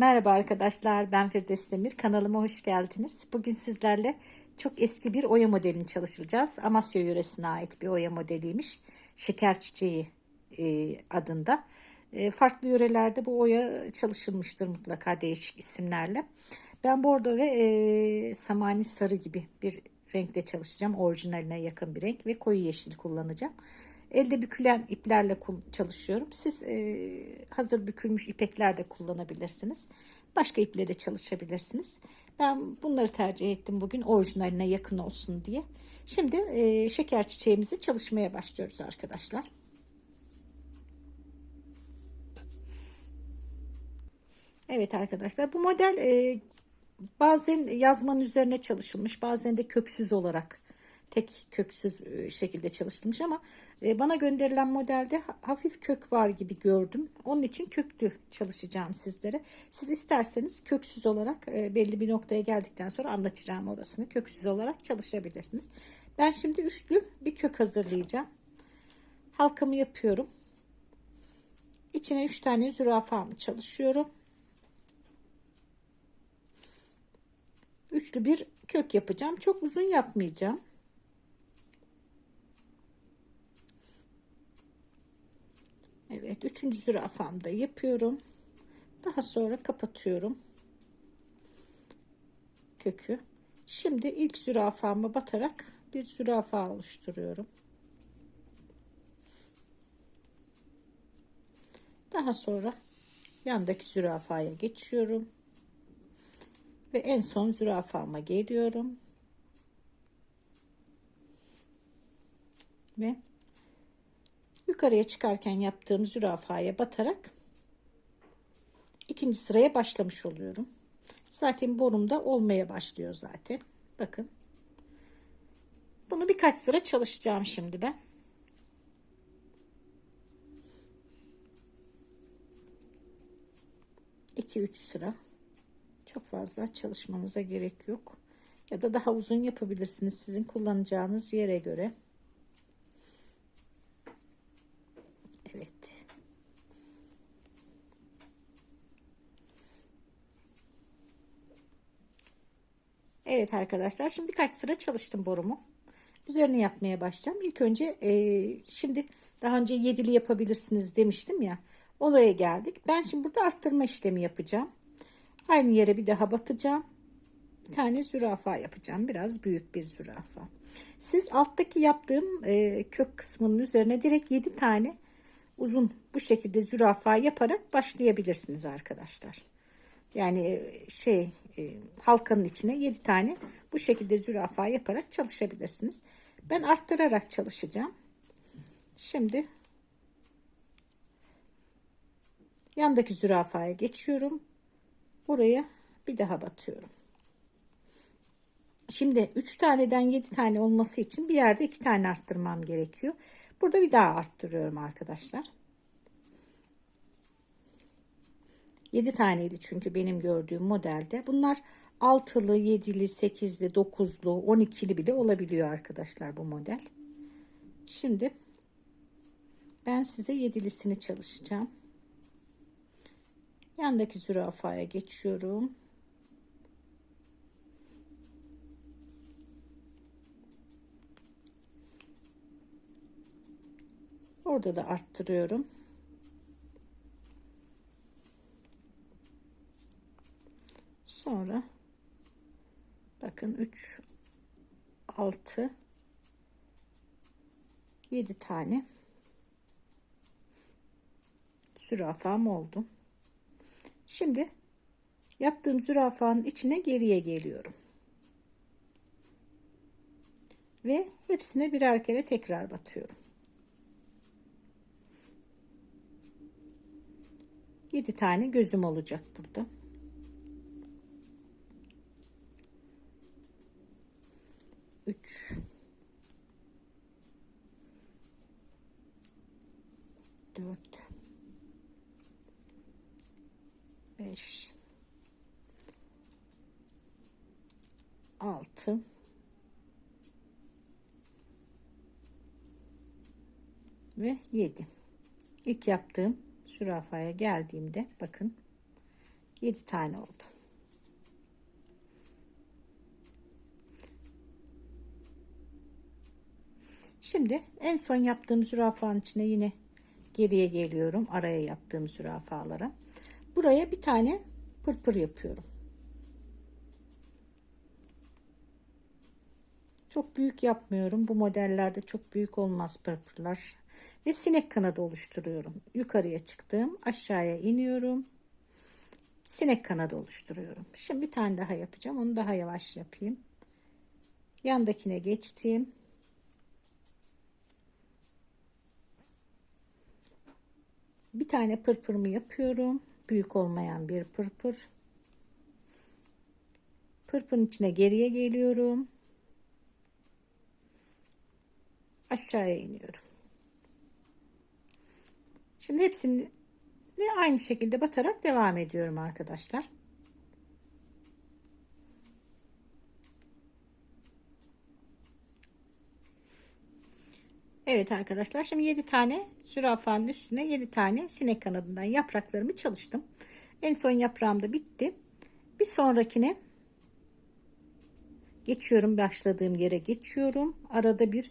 Merhaba arkadaşlar ben Firdevs Demir kanalıma hoş geldiniz. Bugün sizlerle çok eski bir oya modelini çalışacağız. Amasya yöresine ait bir oya modeliymiş. Şeker çiçeği e, adında. E, farklı yörelerde bu oya çalışılmıştır mutlaka değişik isimlerle. Ben bordo ve e, samani sarı gibi bir renkte çalışacağım. Orijinaline yakın bir renk ve koyu yeşil kullanacağım. Elde bükülen iplerle çalışıyorum. Siz e, hazır bükülmüş ipekler de kullanabilirsiniz. Başka iple de çalışabilirsiniz. Ben bunları tercih ettim bugün orijinaline yakın olsun diye. Şimdi e, şeker çiçeğimizi çalışmaya başlıyoruz arkadaşlar. Evet arkadaşlar bu model e, bazen yazmanın üzerine çalışılmış bazen de köksüz olarak tek köksüz e, şekilde çalışılmış ama e, bana gönderilen modelde hafif kök var gibi gördüm. Onun için köklü çalışacağım sizlere. Siz isterseniz köksüz olarak e, belli bir noktaya geldikten sonra anlatacağım orasını. Köksüz olarak çalışabilirsiniz. Ben şimdi üçlü bir kök hazırlayacağım. Halkamı yapıyorum. İçine üç tane zürafamı çalışıyorum. Üçlü bir kök yapacağım. Çok uzun yapmayacağım. Evet üçüncü zürafamda yapıyorum. Daha sonra kapatıyorum. Kökü. Şimdi ilk zürafamı batarak bir zürafa oluşturuyorum. Daha sonra yandaki zürafaya geçiyorum. Ve en son zürafama geliyorum. Ve yukarıya çıkarken yaptığım zürafaya batarak ikinci sıraya başlamış oluyorum. Zaten borumda olmaya başlıyor zaten. Bakın. Bunu birkaç sıra çalışacağım şimdi ben. İki üç sıra. Çok fazla çalışmanıza gerek yok. Ya da daha uzun yapabilirsiniz sizin kullanacağınız yere göre. Evet. Evet arkadaşlar şimdi birkaç sıra çalıştım borumu. Üzerine yapmaya başlayacağım. İlk önce e, şimdi daha önce yedili yapabilirsiniz demiştim ya. Oraya geldik. Ben şimdi burada arttırma işlemi yapacağım. Aynı yere bir daha batacağım. Bir tane zürafa yapacağım. Biraz büyük bir zürafa. Siz alttaki yaptığım e, kök kısmının üzerine direkt 7 tane uzun bu şekilde zürafa yaparak başlayabilirsiniz arkadaşlar. Yani e, şey e, halkanın içine 7 tane bu şekilde zürafa yaparak çalışabilirsiniz. Ben arttırarak çalışacağım. Şimdi yandaki zürafaya geçiyorum. Buraya bir daha batıyorum. Şimdi 3 taneden 7 tane olması için bir yerde 2 tane arttırmam gerekiyor. Burada bir daha arttırıyorum arkadaşlar. 7 taneydi çünkü benim gördüğüm modelde. Bunlar 6'lı, 7'li, 8'li, 9'lu, 12'li bile olabiliyor arkadaşlar bu model. Şimdi ben size 7'lisini çalışacağım. Yandaki zürafaya geçiyorum. Orada da arttırıyorum. Sonra bakın 3 6 7 tane zürafam oldu. Şimdi yaptığım zürafanın içine geriye geliyorum. Ve hepsine birer kere tekrar batıyorum. 7 tane gözüm olacak burada. Üç. Dört. Beş. Altı. Ve yedi. İlk yaptığım zürafaya geldiğimde bakın 7 tane oldu. Şimdi en son yaptığım zürafanın içine yine geriye geliyorum. Araya yaptığım zürafalara. Buraya bir tane pırpır yapıyorum. Çok büyük yapmıyorum. Bu modellerde çok büyük olmaz pırpırlar. Ve sinek kanadı oluşturuyorum. Yukarıya çıktım. Aşağıya iniyorum. Sinek kanadı oluşturuyorum. Şimdi bir tane daha yapacağım. Onu daha yavaş yapayım. Yandakine geçtim. Bir tane pırpırımı yapıyorum. Büyük olmayan bir pırpır. Pırpırın içine geriye geliyorum. Aşağıya iniyorum. Şimdi hepsini aynı şekilde batarak devam ediyorum arkadaşlar. Evet arkadaşlar şimdi 7 tane zürafanın üstüne 7 tane sinek kanadından yapraklarımı çalıştım. En son yaprağım da bitti. Bir sonrakine geçiyorum. Başladığım yere geçiyorum. Arada bir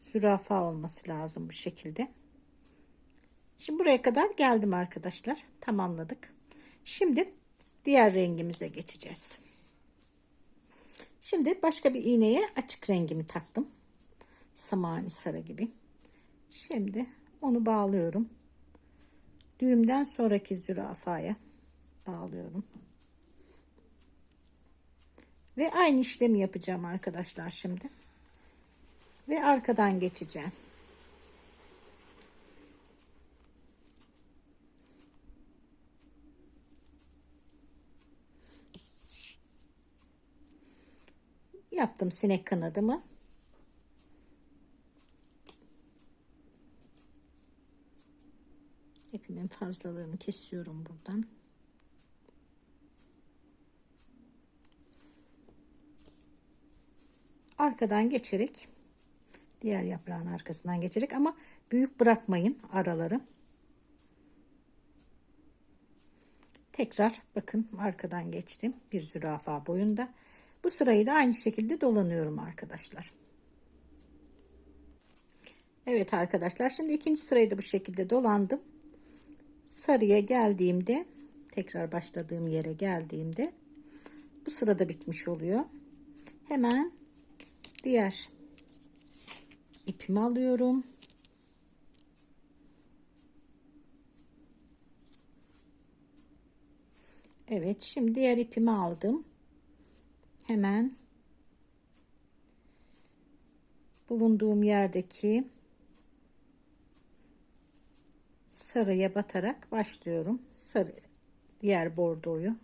zürafa olması lazım bu şekilde. Şimdi buraya kadar geldim arkadaşlar. Tamamladık. Şimdi diğer rengimize geçeceğiz. Şimdi başka bir iğneye açık rengimi taktım samani sarı gibi. Şimdi onu bağlıyorum. Düğümden sonraki zürafaya bağlıyorum. Ve aynı işlemi yapacağım arkadaşlar şimdi. Ve arkadan geçeceğim. Yaptım sinek kanadımı. İpimin fazlalığını kesiyorum buradan. Arkadan geçerek diğer yaprağın arkasından geçerek ama büyük bırakmayın araları. Tekrar bakın arkadan geçtim bir zürafa boyunda. Bu sırayı da aynı şekilde dolanıyorum arkadaşlar. Evet arkadaşlar şimdi ikinci sırayı da bu şekilde dolandım sarıya geldiğimde tekrar başladığım yere geldiğimde bu sırada bitmiş oluyor. Hemen diğer ipimi alıyorum. Evet şimdi diğer ipimi aldım. Hemen bulunduğum yerdeki sarıya batarak başlıyorum. Sarı diğer bordoyu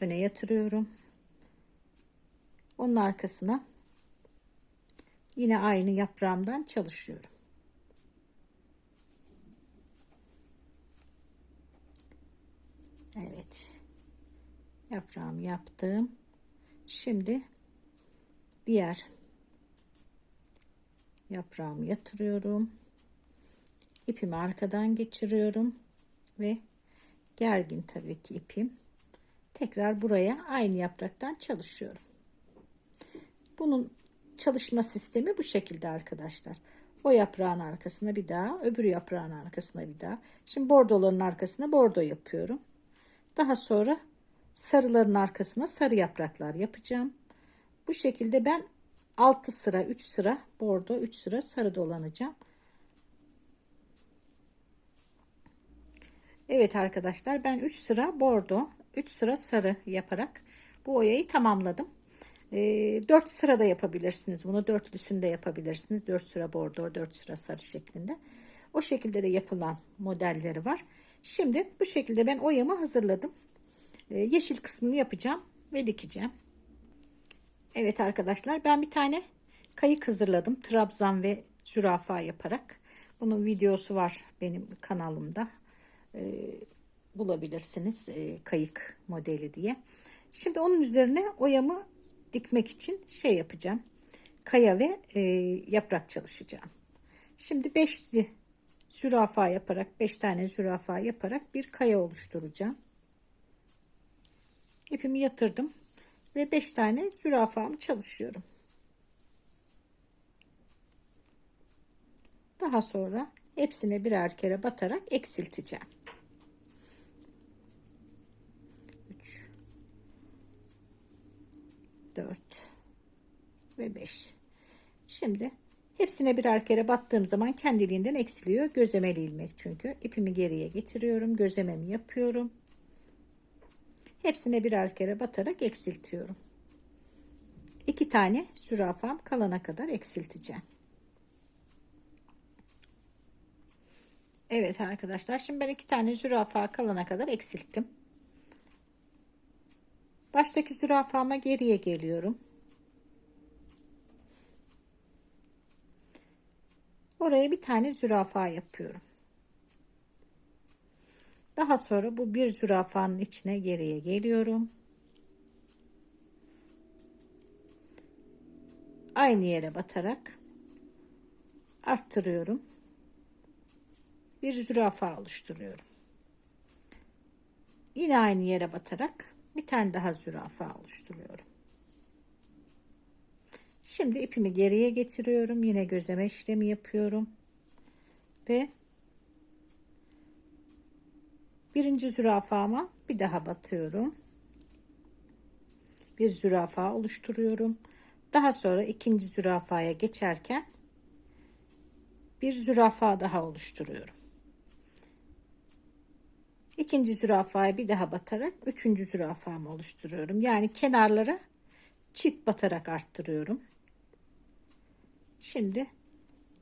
öne yatırıyorum. Onun arkasına yine aynı yaprağımdan çalışıyorum. Evet. Yaprağımı yaptım. Şimdi diğer yaprağımı yatırıyorum ipimi arkadan geçiriyorum ve gergin tabii ki ipim. Tekrar buraya aynı yapraktan çalışıyorum. Bunun çalışma sistemi bu şekilde arkadaşlar. O yaprağın arkasına bir daha öbür yaprağın arkasına bir daha. Şimdi bordoların arkasına bordo yapıyorum. Daha sonra sarıların arkasına sarı yapraklar yapacağım. Bu şekilde ben 6 sıra 3 sıra bordo 3 sıra sarı dolanacağım Evet arkadaşlar ben 3 sıra bordo 3 sıra sarı yaparak bu oyayı tamamladım. E, ee, 4 sırada yapabilirsiniz bunu dörtlüsünde yapabilirsiniz 4 sıra bordo 4 sıra sarı şeklinde. O şekilde de yapılan modelleri var. Şimdi bu şekilde ben oyamı hazırladım. E, yeşil kısmını yapacağım ve dikeceğim. Evet arkadaşlar ben bir tane kayık hazırladım. Trabzan ve zürafa yaparak. Bunun videosu var benim kanalımda. E, bulabilirsiniz e, kayık modeli diye. Şimdi onun üzerine oyamı dikmek için şey yapacağım. Kaya ve e, yaprak çalışacağım. Şimdi beşli zürafa yaparak beş tane zürafa yaparak bir kaya oluşturacağım. ipimi yatırdım ve 5 tane zürafamı çalışıyorum. Daha sonra hepsine birer kere batarak eksilteceğim. 3 4 ve 5 şimdi hepsine birer kere battığım zaman kendiliğinden eksiliyor. Gözlemeli ilmek çünkü. İpimi geriye getiriyorum gözlememi yapıyorum. Hepsine birer kere batarak eksiltiyorum. İki tane zürafam kalana kadar eksilteceğim. Evet arkadaşlar şimdi ben iki tane zürafa kalana kadar eksilttim baştaki zürafama geriye geliyorum Oraya bir tane zürafa yapıyorum. Daha sonra bu bir zürafanın içine geriye geliyorum. Aynı yere batarak arttırıyorum. Bir zürafa oluşturuyorum. Yine aynı yere batarak bir tane daha zürafa oluşturuyorum. Şimdi ipimi geriye getiriyorum. Yine gözleme işlemi yapıyorum. Ve birinci zürafama bir daha batıyorum. Bir zürafa oluşturuyorum. Daha sonra ikinci zürafaya geçerken bir zürafa daha oluşturuyorum. İkinci zürafaya bir daha batarak üçüncü zürafamı oluşturuyorum. Yani kenarlara çift batarak arttırıyorum. Şimdi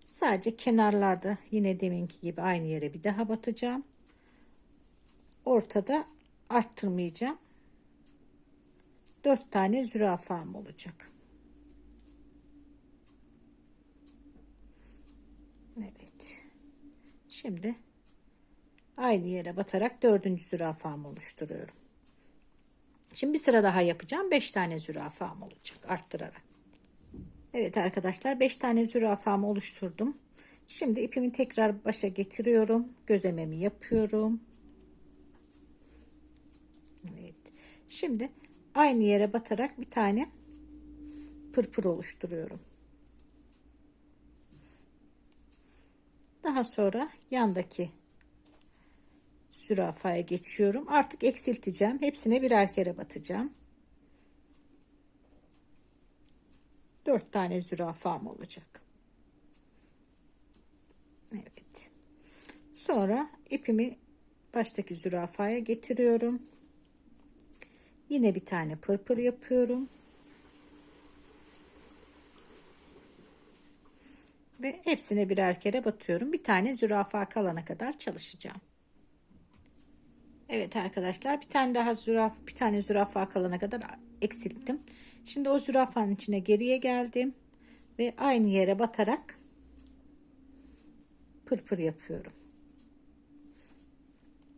sadece kenarlarda yine deminki gibi aynı yere bir daha batacağım. Ortada arttırmayacağım. 4 tane zürafam olacak. Evet. Şimdi aynı yere batarak dördüncü zürafamı oluşturuyorum. Şimdi bir sıra daha yapacağım. 5 tane zürafam olacak arttırarak. Evet arkadaşlar 5 tane zürafamı oluşturdum. Şimdi ipimi tekrar başa getiriyorum. Gözlememi yapıyorum. Evet. Şimdi aynı yere batarak bir tane pırpır oluşturuyorum. Daha sonra yandaki zürafaya geçiyorum. Artık eksilteceğim. Hepsine birer kere batacağım. 4 tane zürafam olacak. Evet. Sonra ipimi baştaki zürafaya getiriyorum. Yine bir tane pırpır yapıyorum. Ve hepsine birer kere batıyorum. Bir tane zürafa kalana kadar çalışacağım. Evet arkadaşlar bir tane daha züraf bir tane zürafa kalana kadar eksilttim. Şimdi o zürafanın içine geriye geldim ve aynı yere batarak pırpır yapıyorum.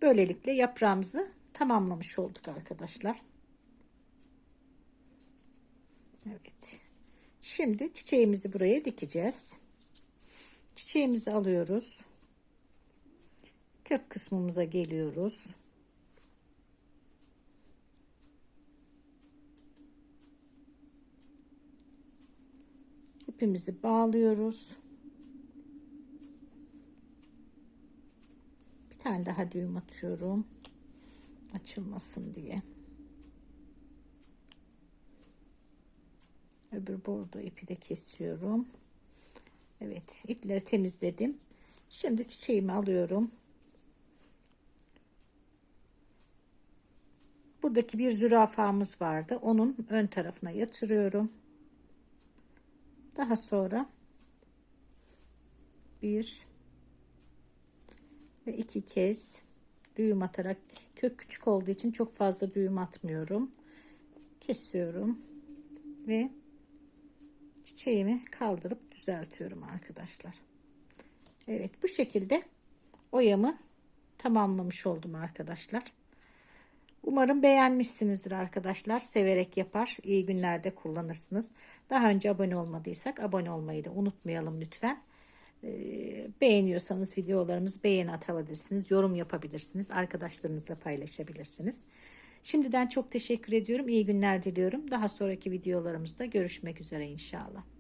Böylelikle yaprağımızı tamamlamış olduk arkadaşlar. Evet. Şimdi çiçeğimizi buraya dikeceğiz. Çiçeğimizi alıyoruz. Kök kısmımıza geliyoruz. İpimizi bağlıyoruz. Bir tane daha düğüm atıyorum. Açılmasın diye. Öbür bordo ipi de kesiyorum. Evet ipleri temizledim. Şimdi çiçeğimi alıyorum. Buradaki bir zürafamız vardı. Onun ön tarafına yatırıyorum. Daha sonra bir ve iki kez düğüm atarak kök küçük olduğu için çok fazla düğüm atmıyorum. Kesiyorum ve çiçeğimi kaldırıp düzeltiyorum arkadaşlar. Evet bu şekilde oyamı tamamlamış oldum arkadaşlar. Umarım beğenmişsinizdir arkadaşlar. Severek yapar. İyi günlerde kullanırsınız. Daha önce abone olmadıysak abone olmayı da unutmayalım lütfen. Ee, beğeniyorsanız videolarımız beğeni atabilirsiniz. Yorum yapabilirsiniz. Arkadaşlarınızla paylaşabilirsiniz. Şimdiden çok teşekkür ediyorum. İyi günler diliyorum. Daha sonraki videolarımızda görüşmek üzere inşallah.